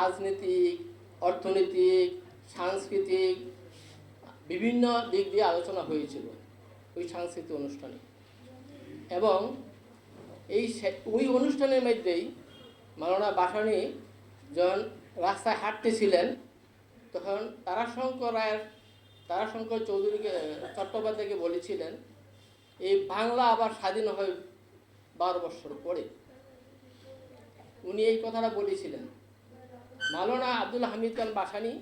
রাজনীতিক, অর্থনৈতিক, সাংস্কৃতিক, বিভিন্ন দিক দিয়ে আলোচনা হয়েছিল ওই সাংস্কৃতিক অনুষ্ঠানে। এবং এই ওই অনুষ্ঠানের মধ্যেই মাওলানা বাসানি যখন রাস্তায় হাঁটতেছিলেন, তখন তারাশঙ্কর রায়ের, তারাশঙ্কর চৌধুরীকে, চট্টোপাধ্যায়কে বলেছিলেন, এই বাংলা আবার স্বাধীন হয় বারো বছর পরে। উনি এই কথাটা বলেছিলেন। মাওলানা আব্দুল হামিদ খান বাসানি,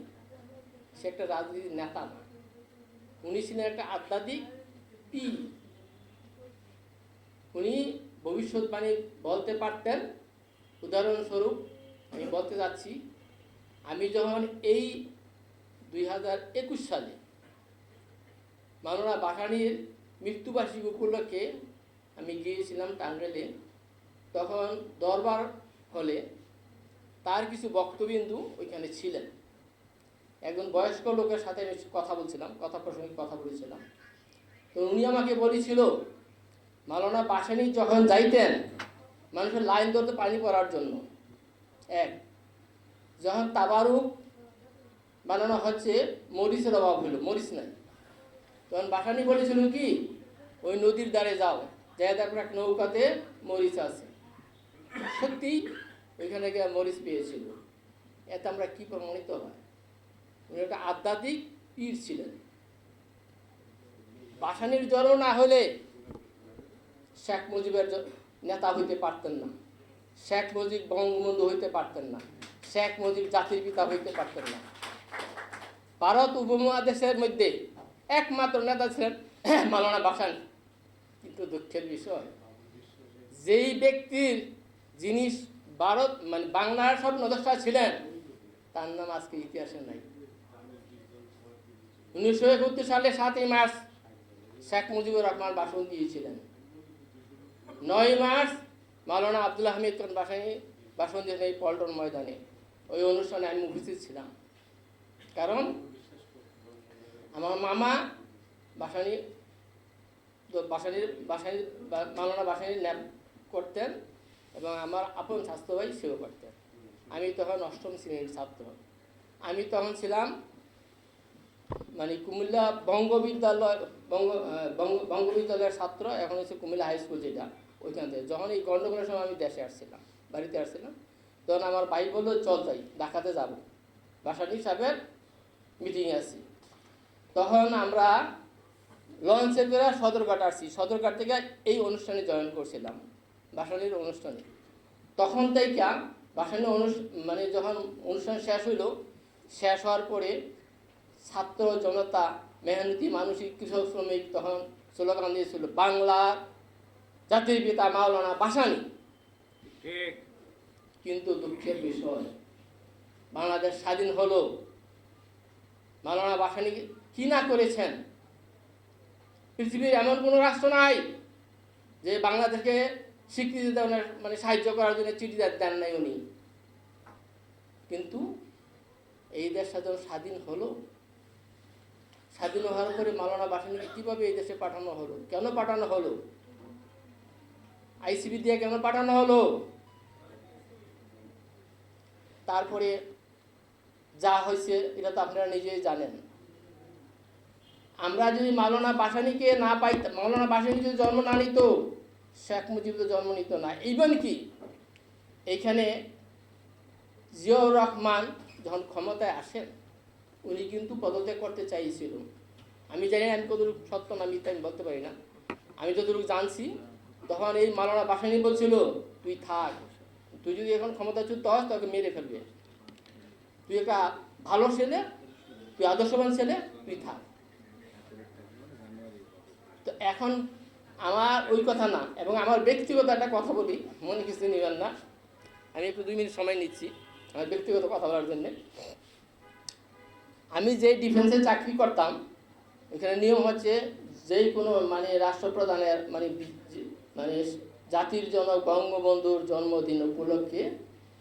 সে একটা রাজনীতির নেতা না। উনি ছিলেন একটা আধ্যাত্মিক পি উনি ভবিষ্যৎবাণী বলতে পারতেন। উদাহরণস্বরূপ, আমি বলতে যাচ্ছি, আমি যখন এই দুই হাজার একুশ সালে মাওলানা বাসানির মৃত্যুবার্ষিকী উপলক্ষে আমি গিয়েছিলাম টাঙ্গাইলে, তখন দরবার হলে তার কিছু বক্তবিন্দু ওইখানে ছিলেন। একজন বয়স্ক লোকের সাথে আমি কথা বলছিলাম, কথা প্রসঙ্গে কথা বলেছিলাম। তো উনি আমাকে বলেছিল মাওলানা বাসানি যখন যাইতেন মানুষের লাইন ধরতে পানি পড়ার জন্য। এক, যখন তাবারুক বানানো হচ্ছে, মরিচের অভাব হলো মরিচ নাই। তখন বাসানি বলেছিল কি, ওই নদীর ধারে যাও যাই দেখো এক নৌকাতে মরিচ আছে। সত্যি ওইখানে গিয়ে মরিচ পেয়েছিল। এতে আমরা কি প্রমাণিত হয়? উনি একটা আধ্যাত্মিক পীর ছিলেন। বাসানির জন্ম না হলে শেখ মুজিবের নেতা হইতে পারতেন না। শেখ মুজিব বঙ্গবন্ধু হইতে পারতেন না। শেখ মুজিব জাতির পিতা হইতে পারতেন না। ভারত উপমহাদেশের মধ্যে একমাত্র নেতা ছিলেন মালানা বাসান। কিন্তু দুঃখের বিষয়, যেই ব্যক্তির জিনিস ভারত মানে বাংলার সব নদস্তা ছিলেন। তার নাম আজকে ইতিহাসে নাই। উনিশশো একাত্তর সালে সাতই মার্চ শেখ মুজিবুর রহমান ভাষণ দিয়েছিলেন। নয় মার্চ মাওলানা আব্দুল হামিদ খান বাসানি ভাষণ দিয়েছেন এই পল্টন ময়দানে। ওই অনুষ্ঠানে আমি উপস্থিত ছিলাম। কারণ আমার মামা বাসানি বাসানির বাসানির মাওলানা বাসানির ন্যাপ করতেন। এবং আমার আপন স্বাস্থ্য ভাই সেও করতেন আমি তখন অষ্টম শ্রেণির ছাত্র। আমি তখন ছিলাম মানে কুমিল্লা বঙ্গ বিদ্যালয় বঙ্গ আহ, বঙ্গ বঙ্গ বিদ্যালয়ের ছাত্র। এখন হচ্ছে কুমিল্লা হাই স্কুল যেটা ওইখান। থেকে যখন এই গণ্ডগোলের সময় আমি দেশে আসছিলাম বাড়িতে আসছিলাম তখন আমার ভাই বলল চল যাই ঢাকাতে যাব। বাসানি সাহেবের মিটিংয়ে আছি। তখন আমরা লঞ্চে করে সদরঘাট আসছি। সদরঘাট থেকে এই অনুষ্ঠানে জয়েন করছিলাম। বাসানির অনুষ্ঠানে। তখন থেকে বাসানি অনুষ মানে যখন অনুষ্ঠান শেষ হইল শেষ হওয়ার পরে ছাত্র জনতা মেহনতি মানসিক কৃষক শ্রমিক তখন স্লোগান দিয়েছিল বাংলার জাতির পিতা মাওলানা বাসানি। কিন্তু দুঃখের বিষয় বাংলাদেশ স্বাধীন হলো। মাওলানা বাসানি কি না করেছেন? পৃথিবীর এমন কোনো রাষ্ট্র নাই যে বাংলাদেশকে স্বীকৃতি দেওয়ার মানে সাহায্য করার জন্য চিঠি দেন নাই উনি। কিন্তু এই দেশটা যখন স্বাধীন হলো। স্বাধীন হওয়ার পরে মাওলানা বাসানিকে কীভাবে এই দেশে পাঠানো হলো? কেন পাঠানো হলো? আইসিবি দিয়ে কেন পাঠানো হলো? তারপরে যা হয়েছে, এটা তো আপনারা নিজেই জানেন। আমরা যদি মাওলানা বাসানিকে না পাইতাম মাওলানা বাসানি যদি জন্ম না নিত শেখ মুজিব তো জন্ম নিত না। ইভেন কি এইখানে জিয়াউর রহমান যখন ক্ষমতায় আসেন, উনি কিন্তু পদত্যাগ করতে চাইছিল। আমি জানি আমি কতটুকু সত্য না মিথ্যা আমি বলতে পারি না। আমি যতটুকু জানছি, তখন এই মাওলানা বাসানি বলছিল, তুই থাক, তুই যদি এখন ক্ষমতাচ্যুত হস, তোকে মেরে ফেলবে। তুই একটা ভালো ছেলে, তুই আদর্শবান ছেলে, তুই থাক। তো এখন আমার ওই কথা না, এবং আমার ব্যক্তিগত একটা কথা বলি, মনে কিছু নেবেন না। আমি একটু দুই মিনিট সময় নিচ্ছি আমার ব্যক্তিগত কথা বলার জন্যে। আমি যে ডিফেন্সে চাকরি করতাম, এখানে নিয়ম হচ্ছে যেই কোনো মানে রাষ্ট্রপ্রধানের মানে মানে জাতির জনক বঙ্গবন্ধুর জন্মদিন উপলক্ষে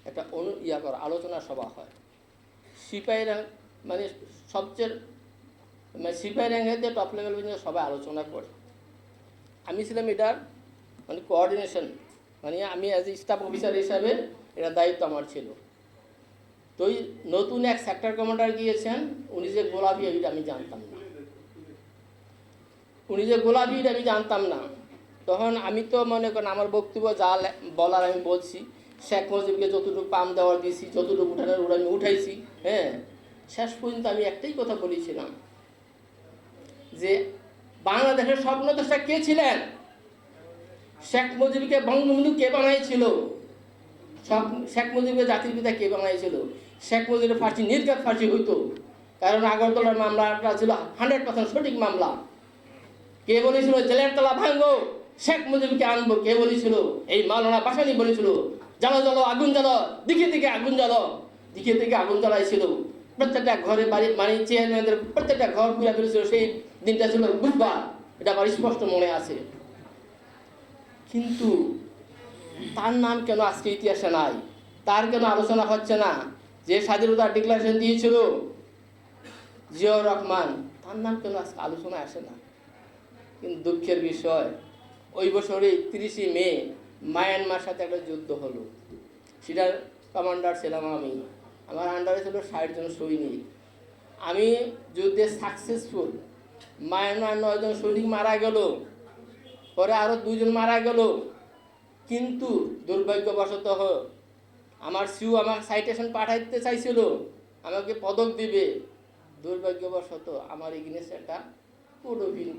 একটা অনু ইয়া করা, আলোচনা সভা হয়। সিপাহী র্যাঙ্ক মানে সবচেয়ে মানে সিপাহী র্যাঙ্কেতে টপ লেভেল পর্যন্ত সবাই আলোচনা করে। আমি ছিলাম এটার মানে কোঅর্ডিনেশন মানে আমি অ্যাজ এ স্টাফ অফিসার হিসাবে এটা দায়িত্ব আমার ছিল। তো ওই নতুন এক সেক্টর কমান্ডার গিয়েছেন, উনি যে গোলাপি এটা আমি জানতাম না। উনি যে গোলাপি এটা আমি জানতাম না। তখন আমি তো মনে করেন আমার বক্তব্য যা বলার আমি বলছি, শেখ মুজিবকে যতটুকু পাম দেওয়ার দিয়েছি যতটুকু উঠানোর ওটা আমি উঠাইছি হ্যাঁ শেষ পর্যন্ত আমি একটাই কথা বলেছিলাম যে বাংলাদেশের স্বপ্নদশা কে ছিলেন? শেখ মুজিবকে বঙ্গবন্ধু কে বানাইছিল? শেখ মুজিবকে জাতির পিতা কে বানাইছিল? শেখ মুজিবের ফাঁসি, নির্ঘাত ফাঁসি হইতো। কারণ আগরতলার মামলাটা ছিল হান্ড্রেড পার্সেন্ট সঠিক মামলা। কে বলেছিল, জেলের তলা ভাঙবো শেখ মুজিবকে আনব, কে বলেছিল? এই মাওলানা বাসানি বলেছিল জ্বালো জ্বালো আগুন জ্বালো দিকে দিকে আগুন জ্বালো দিকে দিকে আগুন জ্বালাইছিল। প্রত্যেকটা ঘরে বাড়ি মানে চেয়ারম্যানদের প্রত্যেকটা ঘর পুরা ফেলেছিল সেই দিনটা ছিল বুধবার। এটা আমার স্পষ্ট মনে আছে। কিন্তু তার নাম কেন আজকে ইতিহাসে নাই? তার কেন আলোচনা হচ্ছে না? যে স্বাধীনতার ডিক্লারেশন দিয়েছিল জিয়াউর রহমান, তার নাম কেন আজকে আলোচনা আসে না? কিন্তু দুঃখের বিষয়, ওই বছরে তিরিশে মে মায়ানমার সাথে একটা যুদ্ধ হলো। সেটার কমান্ডার ছিলাম আমি। আমার আন্ডারে ছিল ষাট জন সৈনিক। আমি যুদ্ধে সাকসেসফুল মায়ানমার নয়জন সৈনিক মারা গেল। পরে আরও দুজন মারা গেল। কিন্তু দুর্ভাগ্যবশত আমার সিউ আমার সাইটেশন পাঠাইতে চাইছিল। আমাকে পদক দিবে। দুর্ভাগ্যবশত আমার এগেনেস্ট একটা পুরো ভিন